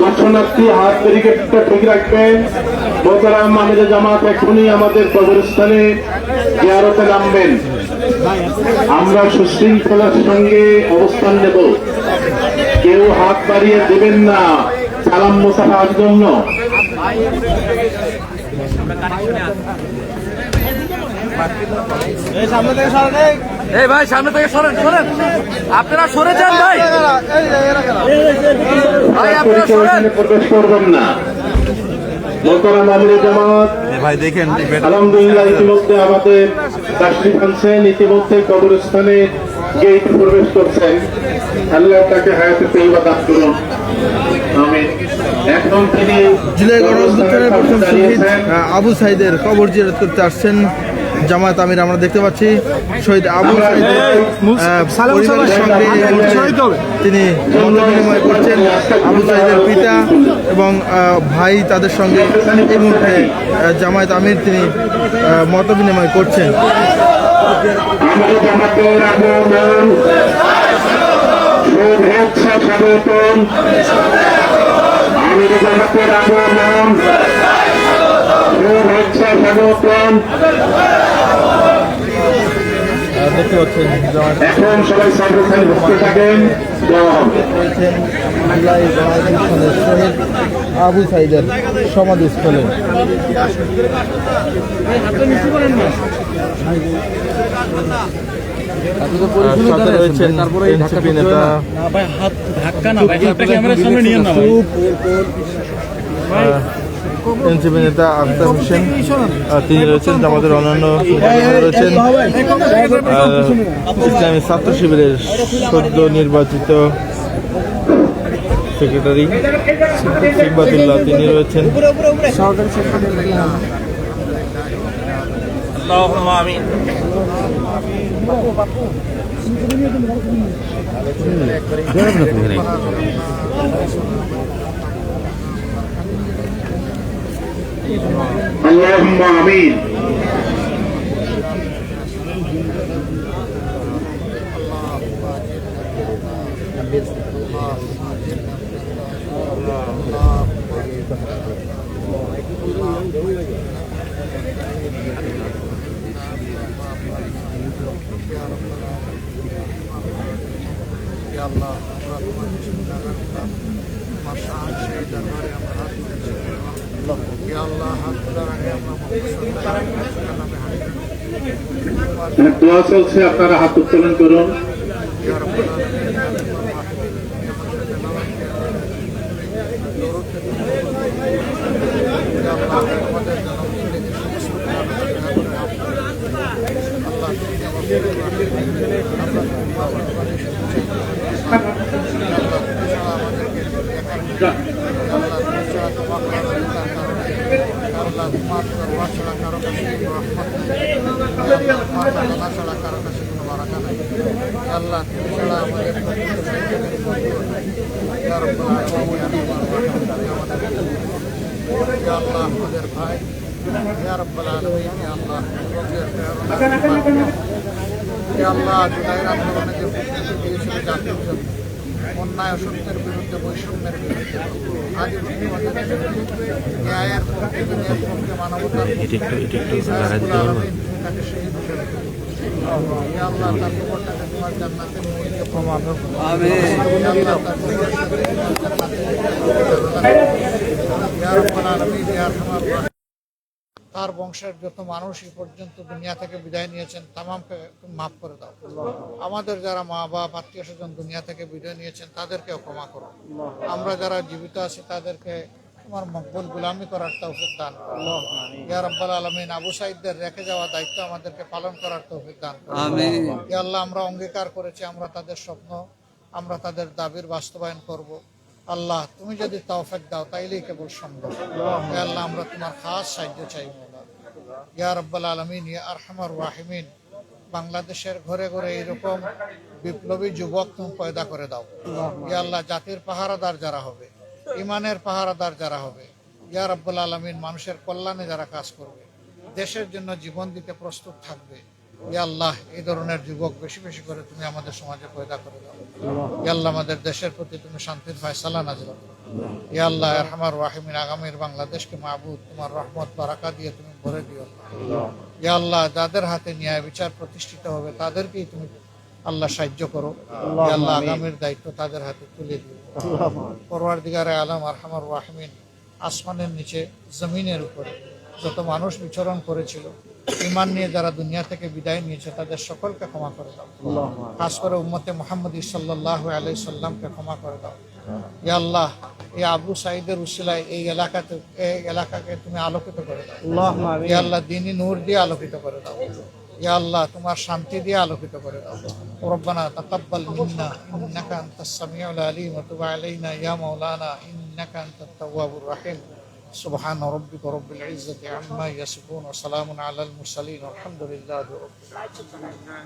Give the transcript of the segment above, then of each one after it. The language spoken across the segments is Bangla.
রাখবেন হাত ব্যারিকেডটা ঠিক রাখবেন। মোতারাম আমিরে জামাত এখনই আমাদের কবরস্থানে জিয়ারতে নামবেন। আমরা সুশৃঙ্খলার সঙ্গে অবস্থান নেব। কেউ হাত বাড়িয়ে দেবেন না। সালাম মোসাফার জন্য। এই ভাই সামনে থেকে সরেন সরেন। আপনারা সরে যান ভাই। ভাই আপনারা সরেন। প্রবেশ করবেন না। মোতারাম আমিরে জামাত। ভাই দেখেন আলহামদুলিল্লাহ ইতিমধ্যে আমাদের আনছেন। ইতিমধ্যে কবরস্থানে গেট প্রবেশ করছেন। আল্লাহ তাকে হায়াতে তৈবা দান করুন। এখন তিনি আবু সাইদের কবর জিয়ারত করতে আসছেন। জামায়াত আমির আমরা দেখতে পাচ্ছি। শহীদ আবু পরিবারের সঙ্গে তিনি মত বিনিময় করছেন। আবু সাইদের পিতা এবং আহ, ভাই তাদের সঙ্গে এই মুহূর্তে জামায়াত আমির তিনি মত বিনিময় করছেন। স্বাগতম দেখতে পাচ্ছেন এখন সবাই বসতে থাকেন শহীদ আবু সাইদের সমাধিস্থলে। সাথে রয়েছেন এনসিপি নেতা আখতার হোসেন তিনি রয়েছেন আমাদের অন্যান্য রয়েছেন ইসলামী ছাত্র শিবিরের সদ্য নির্বাচিত সেক্রেটারি সিকবাতুল্লাহ তিনি রয়েছেন اللهم آمين. يا الله ما شاء الله شيء دار يا مرحبا দোয়া চলছে আপনারা হাত উত্তোলন করুন। আল্লাহ তুমি ছাড়া আমাদের আল্লাহ আমাদের ভাই ইয়া রব্বাল আলামিন ইয়া আল্লাহ রোগের প্রেরণা ইয়া আল্লাহ জুলাইয়ের আন্দোলনে যে দিয়েছিল জাতির জন্য অন্যায় অসত্যের বিরুদ্ধে বৈষম্যের বিরুদ্ধে। আজ ন্যায়ের পক্ষে মানবতার তাকে শহীদ করে আল্লাহ তার তোমার জান্নাতের মধ্যে প্রমাণ আল্লাহ তার কবরটাকে তোমার জান্নাতের মধ্যে ইয়া রব্বাল আলামিন ইয়া আরহামার রাহিম। তার বংশের যত মানুষ এই পর্যন্ত দুনিয়া থেকে বিদায় নিয়েছেন তামামকে মাফ করে দাও। আমাদের যারা মা বাপ আত্মীয় স্বজন দুনিয়া থেকে বিদায় নিয়েছেন তাদেরকেও ক্ষমা করো। আমরা যারা জীবিত আছি তাদেরকে তোমার মকবুল গুলামি করার তৌফিক দান ইয়া রব্বাল আলমিন আবু সাইদদের রেখে যাওয়া দায়িত্ব আমাদেরকে পালন করার তৌফিক দান ইয়া আল্লাহ আমরা অঙ্গীকার করেছি আমরা তাদের স্বপ্ন আমরা তাদের দাবির বাস্তবায়ন করব। আল্লাহ তুমি যদি তৌফিক দাও তাইলেই কেবল সম্ভব। আল্লাহ আমরা তোমার খাস সাহায্য চাই মোলা ইয়া রব্বাল আলমিন, ইয়া আরহামার ওয়াহিমিন বাংলাদেশের ঘরে ঘরে এরকম বিপ্লবী যুবক তুমি পয়দা করে দাও। ইয়া আল্লাহ, জাতির পাহারাদার যারা হবে, ইমানের পাহারাদার যারা হবে, ইয়া রব্বুল আলমিন, মানুষের কল্যাণে যারা কাজ করবে, দেশের জন্য জীবন দিতে প্রস্তুত থাকবে, ইয়া আল্লাহ, এই ধরনের যুবক বেশি বেশি করে তুমি আমাদের সমাজে পয়দা করে দাও। ইয়া আল্লাহ, আমাদের দেশের প্রতি তুমি শান্তির ফয়সালা নাজিল ইয়া আল্লাহ রহমার রাহিমিন, আগামীর বাংলাদেশকে মাহবুদ তোমার রহমত, বারাকা দিয়ে তুমি ভরে দিও। ইয়া আল্লাহ যাদের হাতে ন্যায় বিচার প্রতিষ্ঠিত হবে তাদেরকেই তুমি আল্লাহ সাহায্য করো। আল্লাহ আগামীর দায়িত্ব তাদের হাতে তুলে দিও। পরওয়ার দিগারে আলম আরহামার রাহমিন আসমানের নিচে জমিনের উপরে যত মানুষ বিচরণ করেছিল ইমান নিয়ে যারা দুনিয়া থেকে বিদায় নিয়েছে তাদের সকলকে ক্ষমা করে দাও। খাস করে উম্মতে মোহাম্মদ সাল্লাহ আলাই সাল্লামকে ক্ষমা করে দাও। ইয়া আল্লাহ এই আবু সাইদের উসিলায় এই এলাকাতে এই এলাকাকে তুমি আলোকিত করে দাও। ইয়া আল্লাহ দিনী নূর দিয়ে আলোকিত করে দাও। ইয়া আল্লাহ তোমার শান্তি দিয়ে আলোকিত করে দাও। রব্বানা তাকাব্বাল মিন্না ইন্নাকা আনতাস সামিউল আলিম ওয়া তুব আলাইনা ইয়া মাওলানা ইন্নাকা আনতাত তাওয়াবুর রহিম। سبحان ربك رب العزة عما يصفون وسلام على المرسلين والحمد لله رب العالمين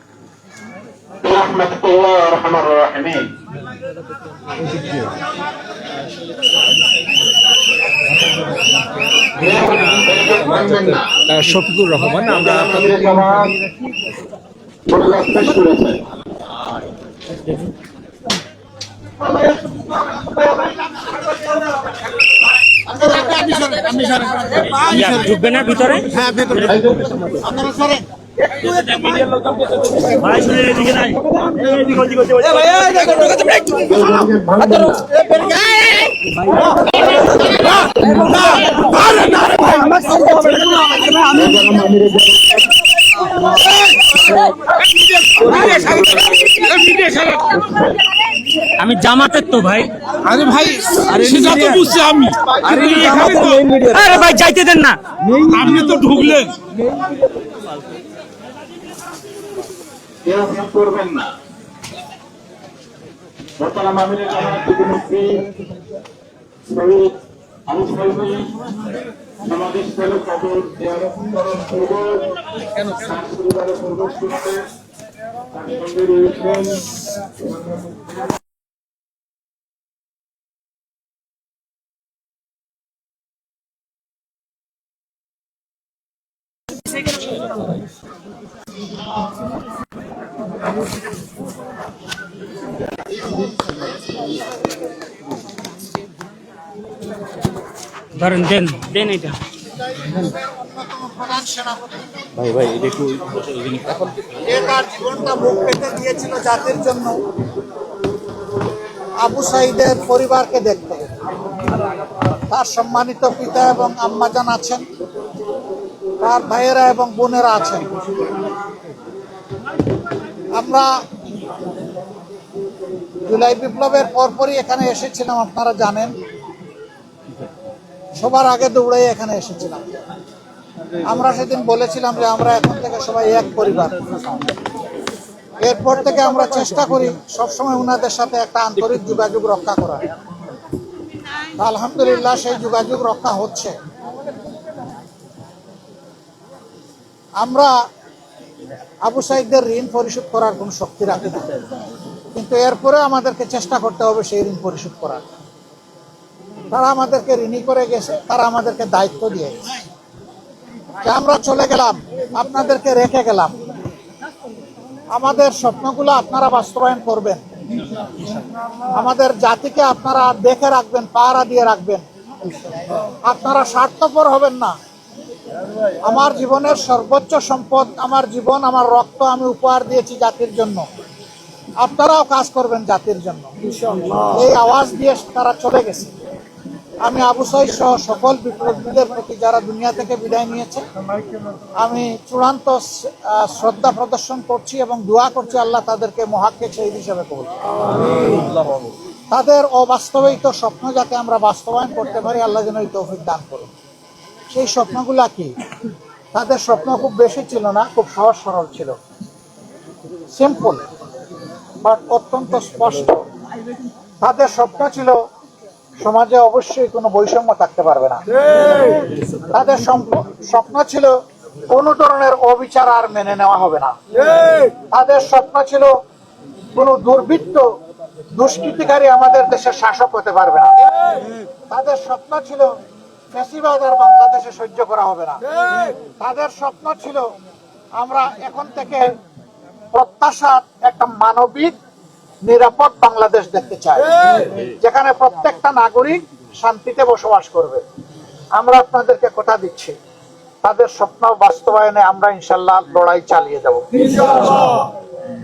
برحمتك الله يا ارحم الراحمين শফিকুর রহমান আমরা আমাদের জামাত পরিদর্শন করেছে ইয়া, ঢুকবে না ভিতরে এদিকে নাই এদিকে ওদিকে ওদিকে আমি জামাতের তো ভাই। আরে ভাই সেটা তো বুঝছি আমি। আরে এখানে তো আরে ভাই যাইতে দেন না। আপনি তো ঢুকলেন। করবেন না। আমিরের শহীদ কবর জিয়ারতকরণ পূর্ব। তার সঙ্গে রয়েছেন। ধরেন দেন দেন এটা। ভাই ভাই যে তার জীবনটা বুক পেতে দিয়েছিল জাতির জন্য। আবু সাইদের পরিবারকে দেখতে। তার সম্মানিত পিতা এবং আম্মাজান আছেন। তার ভাইয়েরা এবং বোনেরা আছেন। আমরা জুলাই বিপ্লবের পরপরই এখানে এসেছিলাম, আপনারা জানেন। সবার আগে দৌড়াই এখানে এসেছিলাম। আমরা সেদিন বলেছিলাম যে আমরা এখন থেকে সবাই এক পরিবার। এরপর থেকে আমরা চেষ্টা করি সবসময় ওনাদের সাথে একটা আন্তরিক যোগাযোগ রক্ষা করা আলহামদুলিল্লাহ সেই যোগাযোগ রক্ষা হচ্ছে। আমরা আবু সাইদদের ঋণ পরিশোধ করার কোনো শক্তি রাখি না। কিন্তু এরপরে আমাদেরকে চেষ্টা করতে হবে সেই ঋণ পরিশোধ করার। তারা আমাদেরকে ঋণী করে গেছে, তারা আমাদেরকে দায়িত্ব দিয়ে গেছে। আমরা চলে গেলাম, আপনাদেরকে রেখে গেলাম। আমাদের স্বপ্নগুলো আপনারা বাস্তবায়ন করবেন। আমাদের জাতিকে আপনারা দেখে রাখবেন, পাহারা দিয়ে রাখবেন। আপনারা স্বার্থপর হবেন না। আমার জীবনের সর্বোচ্চ সম্পদ, আমার জীবন, আমার রক্ত আমি উপহার দিয়েছি জাতির জন্য। আপনারাও কাজ করবেন জাতির জন্য। এই আওয়াজ দিয়ে তারা চলে গেছে। আমি আবু সাইদ সহ সকল বিপ্লবীদের প্রতি যারা দুনিয়া থেকে বিদায় নিয়েছে, আমি চূড়ান্ত শ্রদ্ধা প্রদর্শন করছি এবং দোয়া করছি আল্লাহ তাদেরকে মহাক্কে শহীদ হিসেবে কবুল তাদের অবাস্তবিত স্বপ্ন যাতে আমরা বাস্তবায়ন করতে পারি, আল্লাহ যেন এই তৌফিক দান করুন সেই স্বপ্নগুলা কি? তাদের স্বপ্ন খুব বেশি ছিল না, খুব সহজ সরল ছিল। সিম্পল বাট অত্যন্ত স্পষ্ট। তাদের স্বপ্ন ছিল, সমাজে অবশ্যই কোনো বৈষম্য থাকতে পারবে না। তাদের স্বপ্ন ছিল, কোনো ধরনের অবিচার আর মেনে নেওয়া হবে না। তাদের স্বপ্ন ছিল, কোনো দুর্বৃত্ত দুষ্কৃতিকারী আমাদের দেশের শাসক হতে পারবে না। তাদের স্বপ্ন ছিল ফ্যাসিবাদ আর বাংলাদেশে সহ্য করা হবে না। তাদের স্বপ্ন ছিল আমরা এখন থেকে প্রত্যাশার একটা মানবিক নিরাপদ বাংলাদেশ দেখতে চাই। যেখানে প্রত্যেকটা নাগরিক শান্তিতে বসবাস করবে। আমরা আপনাদেরকে কথা দিচ্ছি তাদের স্বপ্ন বাস্তবায়নে আমরা ইনশাল্লাহ লড়াই চালিয়ে যাব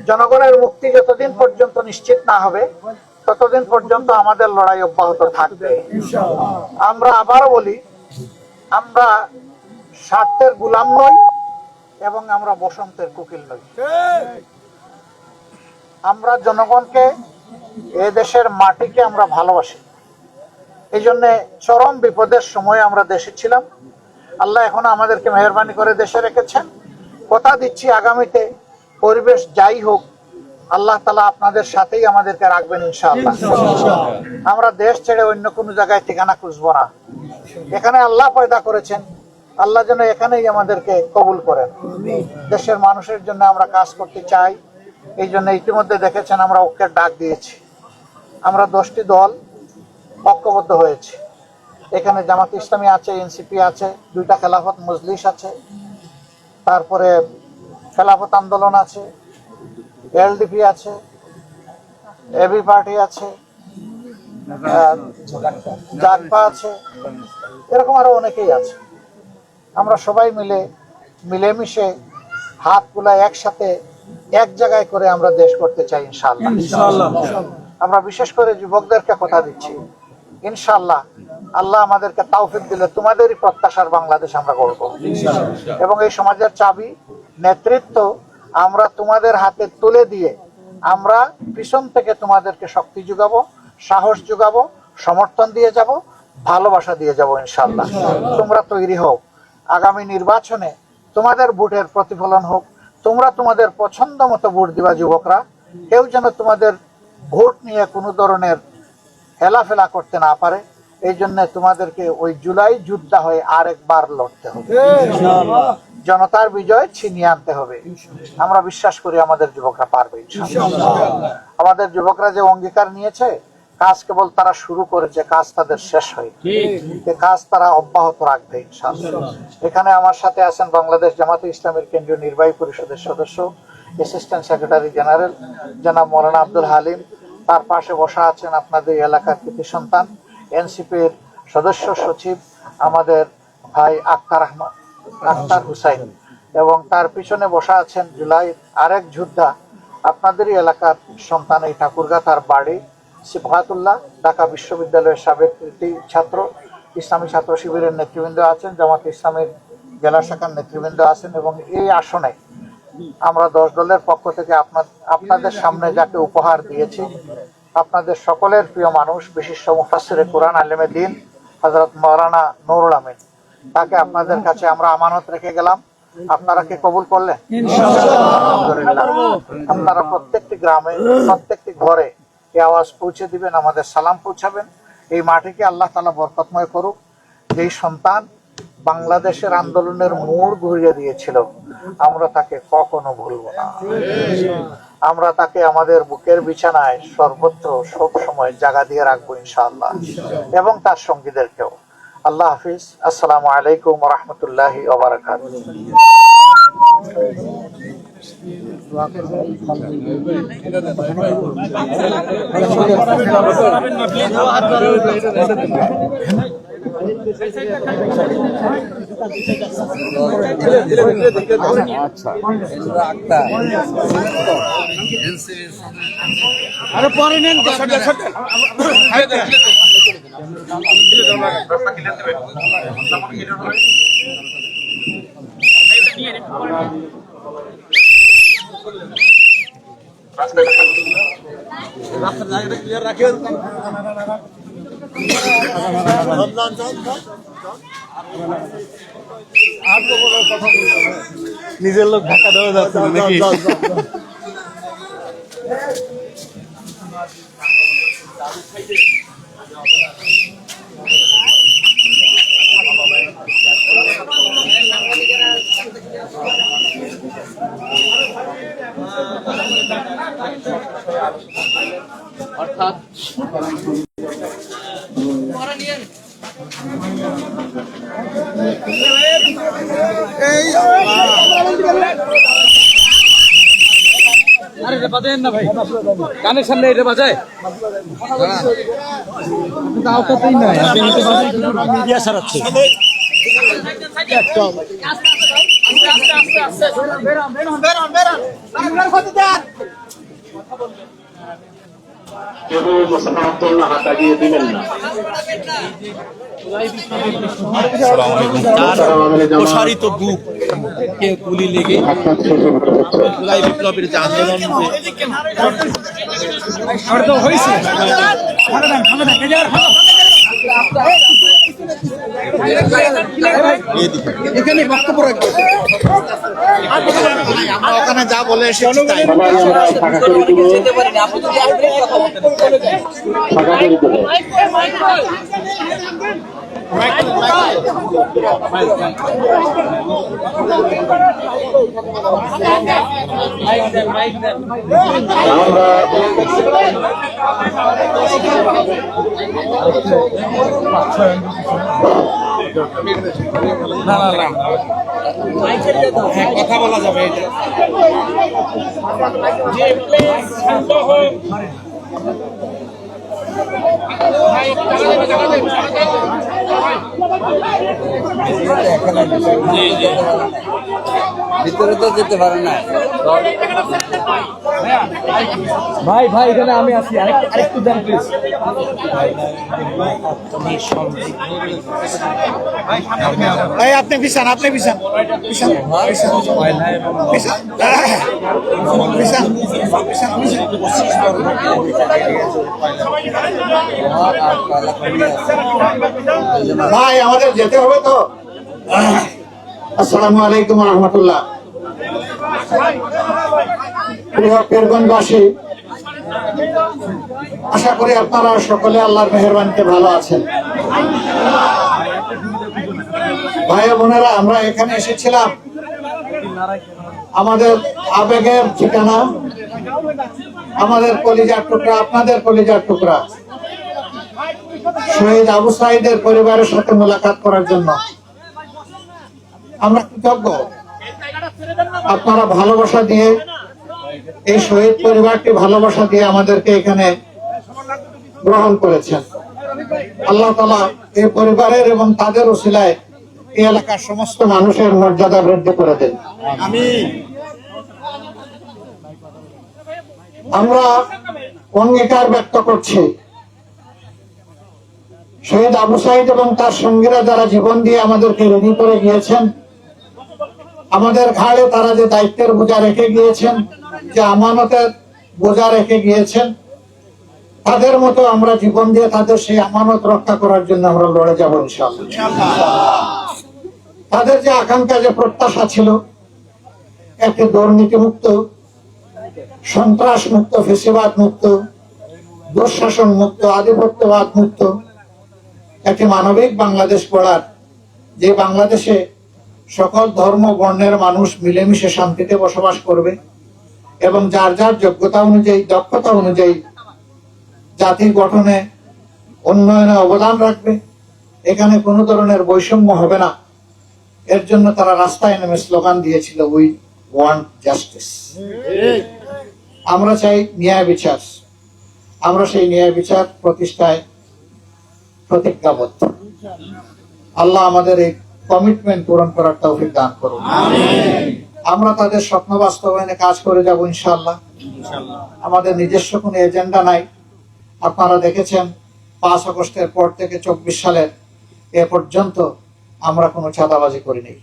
জনগণের মুক্তি যতদিন পর্যন্ত নিশ্চিত না হবে ততদিন পর্যন্ত আমাদের লড়াই অব্যাহত থাকবে। আমরা আবারও বলি আমরা স্বার্থের গুলাম নই এবং আমরা বসন্তের কুকিল নই। আমরা জনগণকে এ দেশের মাটিকে আমরা ভালোবাসি। এই জন্য চরম বিপদের সময় আমরা দেশে ছিলাম। আল্লাহ এখন আমাদেরকে মেহরবানি করে দেশে রেখেছেন। কথা দিচ্ছি আগামীতে পরিবেশ যাই হোক আল্লাহ তালা আপনাদের সাথেই আমাদেরকে রাখবেন ইনশাআল্লাহ। আমরা দেশ ছেড়ে অন্য কোনো জায়গায় ঠিকানা খুঁজবো না। এখানে আল্লাহ পয়দা করেছেন। আল্লাহ যেন এখানেই আমাদেরকে কবুল করেন। দেশের মানুষের জন্য আমরা কাজ করতে চাই। এই জন্য ইতিমধ্যে দেখেছেন আমরা ওকে ডাক দিয়েছি। আমরা দশটি দল ঐক্যবদ্ধ হয়েছে। এখানে জামাত ইসলামী আছে এনসিপি আছে দুইটা খেলাফত মজলিস আছে। তারপরে খেলাফত আন্দোলন আছে। এলডিপি আছে এবি পার্টি আছে জাগপা আছে এরকম আরও অনেকেই আছে। আমরা সবাই মিলে মিলেমিশে হাতগুলা একসাথে এক জায়গায় করে আমরা দেশ করতে চাই ইনশাআল্লাহ। আমরা বিশেষ করে যুবকদেরকে কথা দিচ্ছি ইনশাল্লাহ আল্লাহ আমাদেরকে তাওফিক দিলে তোমাদেরই প্রত্যাশার বাংলাদেশ আমরা করব এবং এই সমাজের চাবি নেতৃত্ব আমরা তোমাদের হাতে তুলে দিয়ে আমরা পিছন থেকে তোমাদেরকে শক্তি যোগাবো, সাহস যোগাবো, সমর্থন দিয়ে যাব, ভালোবাসা দিয়ে যাব ইনশাল্লাহ তোমরা তৈরি হও। আগামী নির্বাচনে তোমাদের ভোটের প্রতিফলন হোক, তোমরা তোমাদের পছন্দ মতো ভোট দিবা যুবকরা। কেউ যেন তোমাদের ভোট নিয়ে কোনো ধরনের হেলাফেলা করতে না পারে। এই জন্য তোমাদেরকে ওই জুলাই যুদ্ধ হয়ে আরেকবার লড়তে হবে। জনতার বিজয় ছিনিয়ে আনতে হবে। আমরা বিশ্বাস করি আমাদের যুবকরা পারবে আমাদের যুবকরা যে অঙ্গীকার নিয়েছে কাজ কেবল তারা শুরু করেছে কাজ তাদের শেষ হয় কাজ তারা অব্যাহত রাখবে এখানে আমার সাথে আছেন বাংলাদেশ জামাতে ইসলামের কেন্দ্রীয় নির্বাহী পরিষদের সদস্য অ্যাসিস্ট্যান্ট সেক্রেটারি জেনারেল জনাব মৌলানা আব্দুল হালিম। তার পাশে বসা আছেন আপনাদের এলাকার কৃতি সন্তান এনসিপির সদস্য সচিব আমাদের ভাই আক্তার আহমদ আক্তার হুসাইন। এবং তার পিছনে বসা আছেন জুলাই আরেক যোদ্ধা আপনাদেরই এলাকার সন্তান এই ঠাকুরগা, তার বাড়ি সিফাতুল্লাহ, ঢাকা বিশ্ববিদ্যালয়ের সাবেক কৃতি ছাত্র, ইসলামী ছাত্র শিবিরের নেতৃবৃন্দ আছেন, জামাত ইসলামের জেলা শাখার নেতৃবৃন্দ আছেন এবং এই আসনে আমরা দশ দলের পক্ষ থেকে আপনার আপনাদের সামনে যাকে উপহার দিয়েছি আপনাদের সকলের প্রিয় মানুষ বিশিষ্ট মুফাসিরে কোরআন আলেমে দিন হজরত মৌলানা নুরুল আমিন। তাকে আপনাদের কাছে আমরা আমানত রেখে গেলাম। আপনারা কি কবুল করলেন? আপনারা প্রত্যেকটি গ্রামে প্রত্যেকটি ঘরে এই আওয়াজ পৌঁছে দিবেন আমাদের সালাম পৌঁছাবেন। এই মাটিকে আল্লাহ তালা বরকতময় করুক? যেই সন্তান বাংলাদেশের আন্দোলনের মোড় ঘুরিয়ে দিয়েছিল আমরা তাকে কখনো ভুলব না। আমরা তাকে আমাদের বুকের বিছানায় সর্বত্র সব সময় জায়গা দিয়ে রাখব ইনশাআল্লাহ। এবং তার সঙ্গীদেরকেও। আল্লাহ হাফিজ। আসসালামু আলাইকুম রহমতুল্লাহ ওবরাকাত আরও পরে নেন নিজের লোক ঢাকা দেওয়া যাচ্ছে নাকি? কানের সামনে এটা বাজায়? মিডিয়া সারাচ্ছে। কেউ হাত আগিয়ে দিবেন না। জামাত প্রসারিত কে গুলি লেগে জুলাই বিপ্লবের যে আন্দোলন এখানে বক্তব্য রাখবে। আমরা ওখানে যা বলে এসেছি কথা বলা যাবে এটা জি জি। ভিতরে তো যেতে পারে না। ভাই ভাই এখানে আমি আছি। আরেকটু আরেকটু দেন প্লিজ এই আপনি বিছান আপনি বিছান বিছান বিছান বিছান বিছান বিছান ভাই আমাদের যেতে হবে তো। আসসালামু আলাইকুম রহমতুল্লাহ। পীরগঞ্জবাসী আশা করি আপনারা সকলে আল্লাহর মেহরবানিতে ভালো আছেন। ভাই বোনেরা, আমরা এখানে এসেছিলাম। আমাদের আবেগের ঠিকানা, আমাদের কলিজার টুকরা, আপনাদের কলিজার টুকরা। শহীদ আবু সাইদের পরিবারের সাথে মোলাকাত করার জন্য। আমরা কৃতজ্ঞ। আপনারা ভালোবাসা দিয়ে, এই শহীদ পরিবারটি ভালোবাসা দিয়ে আমাদেরকে এখানে গ্রহণ করেছেন। আল্লাহ তালা এই পরিবারের এবং তাদের ওসিলায় এই এলাকার সমস্ত মানুষের মর্যাদা বৃদ্ধি করে দেন। আমরা অঙ্গীকার ব্যক্ত করছি। শহীদ আবু সাইদ এবং তার সঙ্গীরা যারা জীবন দিয়ে আমাদেরকে রেডি করে গিয়েছেন আমাদের ঘাড়ে তারা যে দায়িত্বের বোঝা রেখে গিয়েছেন, যে আমানতের বোঝা রেখে গিয়েছেন, তাদের মতো আমরা জীবন দিয়ে তাদের সেই আমানত রক্ষা করার জন্য আমরা লড়ে যাব তাদের যে আকাঙ্ক্ষা, যে প্রত্যাশা ছিল, একটি দুর্নীতি মুক্ত সন্ত্রাস মুক্ত ফেসিবাদ মুক্ত দুঃশাসন মুক্ত আধিপত্যবাদ মুক্ত একটি মানবিক বাংলাদেশ গড়ার, যে বাংলাদেশে সকল ধর্ম, বর্ণের মানুষ মিলেমিশে শান্তিতে বসবাস করবে এবং যার যার যোগ্যতা অনুযায়ী, দক্ষতা অনুযায়ী জাতি গঠনে উন্নয়নে অবদান রাখবে। এখানে কোনো ধরনের বৈষম্য হবে না। এর জন্য তারা রাস্তায় নেমে স্লোগান দিয়েছিল উই ওয়ান্ট জাস্টিস আমরা চাই ন্যায় বিচার। আমরা সেই ন্যায় বিচার প্রতিষ্ঠায় প্রতিজ্ঞাবদ্ধ। আল্লাহ আমাদের এই কমিটমেন্ট পূরণ করার তৌফিক দান করুন। আমরা তাদের স্বপ্ন বাস্তবায়নে কাজ করে যাব ইনশাল্লাহ আমাদের নিজস্ব কোনো এজেন্ডা নাই। আপনারা দেখেছেন পাঁচ আগস্টের পর থেকে চব্বিশ সালের এ পর্যন্ত আমরা কোনো চাঁদাবাজি করি নাই।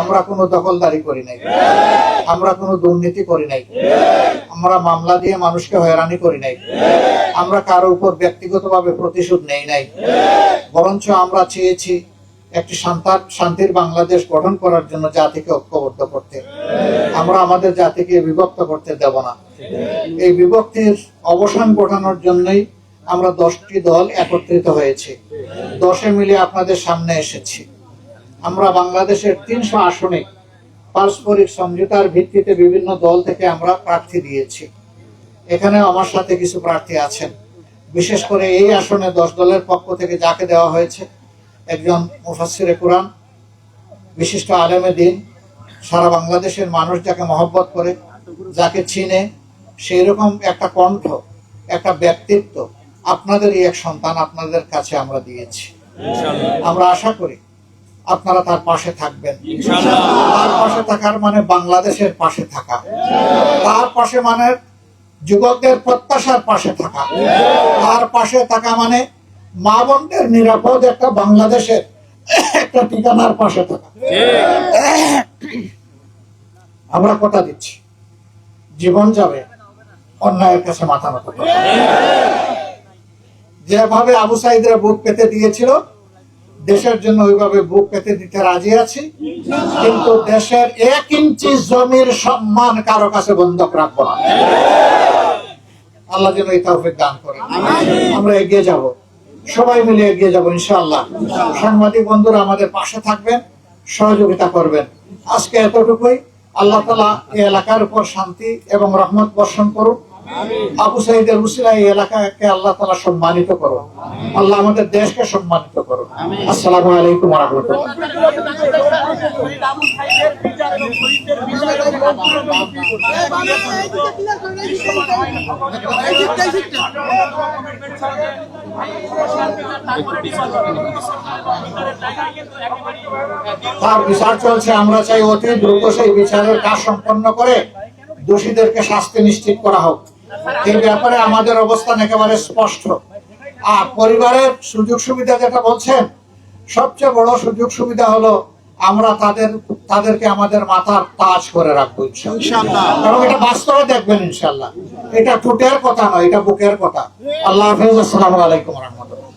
আমরা কোনো দখলদারি করি নাই। আমরা কোনো দুর্নীতি করি নাই। আমরা মামলা দিয়ে মানুষকে হয়রানি করি নাই। আমরা কারও উপর ব্যক্তিগতভাবে প্রতিশোধ নেই নাই। বরঞ্চ আমরা চেয়েছি একটি শান্তার বাংলাদেশ গঠন করার জন্য জাতিকে ঐক্যবদ্ধ করতে। আমরা আমাদের জাতিকে বিভক্ত করতে দেব না। এই বিভক্তির অবসান ঘটানোর জন্যই আমরা দশটি দল একত্রিত হয়েছি। দশে মিলে আপনাদের সামনে এসেছি। আমরা বাংলাদেশের তিনশো আসনে পারস্পরিক সমঝোতার ভিত্তিতে বিভিন্ন দল থেকে আমরা প্রার্থী দিয়েছি। এখানে আমার সাথে কিছু প্রার্থী আছেন। বিশেষ করে এই আসনে দশ দলের পক্ষ থেকে যাকে দেওয়া হয়েছে একজন মুফাসিরে কোরআন বিশিষ্ট আলেমে দিন সারা বাংলাদেশের মানুষ যাকে মহব্বত করে যাকে চিনে সেই রকম একটা কণ্ঠ একটা ব্যক্তিত্ব আপনাদের এই এক সন্তান আপনাদের কাছে আমরা দিয়েছি। আমরা আশা করি আপনারা তার পাশে থাকবেন। তার পাশে থাকার মানে বাংলাদেশের পাশে থাকা। তার পাশে মানে যুবকদের প্রত্যাশার পাশে থাকা। তার পাশে থাকা মানে মা বোনদের নিরাপদ একটা বাংলাদেশের একটা ঠিকানার পাশে থাকা। আমরা কথা দিচ্ছি। জীবন যাবে অন্যায়ের কাছে মাথা না। যেভাবে আবু সাইদরা বুক পেতে দিয়েছিল দেশের জন্য ওইভাবে বুক পেতে দিতে রাজি আছি। কিন্তু দেশের এক ইঞ্চি জমির সম্মান কারও কাছে বন্ধক রাখব না। আল্লাহ যেন এই তৌফিক দান করেন। আমরা এগিয়ে যাব। সবাই মিলে এগিয়ে যাব ইনশাল্লাহ সাংবাদিক বন্ধুরা আমাদের পাশে থাকবেন, সহযোগিতা করবেন। আজকে এতটুকুই। আল্লাহ তালা এই এলাকার উপর শান্তি এবং রহমত বর্ষণ করুন আবু সাইদের উসিলা এই এলাকাকে আল্লাহ তালা সম্মানিত করুন। আল্লাহ আমাদের দেশকে সম্মানিত করুন। আসসালামু আলাইকুম তার বিচার চলছে, আমরা চাই অতি দ্রুত সেই বিচারের কাজ সম্পন্ন করে দোষীদেরকে শাস্তি নিশ্চিত করা হোক। এই ব্যাপারে আমাদের অবস্থান একেবারে স্পষ্ট। আর পরিবারের সুযোগ সুবিধা যেটা বলছেন সবচেয়ে বড় সুযোগ সুবিধা হলো আমরা তাদের তাদেরকে আমাদের মাথার তাজ করে রাখব ইনশাল্লাহ এবং এটা বাস্তবে দেখবেন ইনশাল্লাহ এটা ঠোঁটের কথা নয় এটা বুকের কথা। আল্লাহ হাফিজ আসসালামু আলাইকুম রহমতুল্লাহ।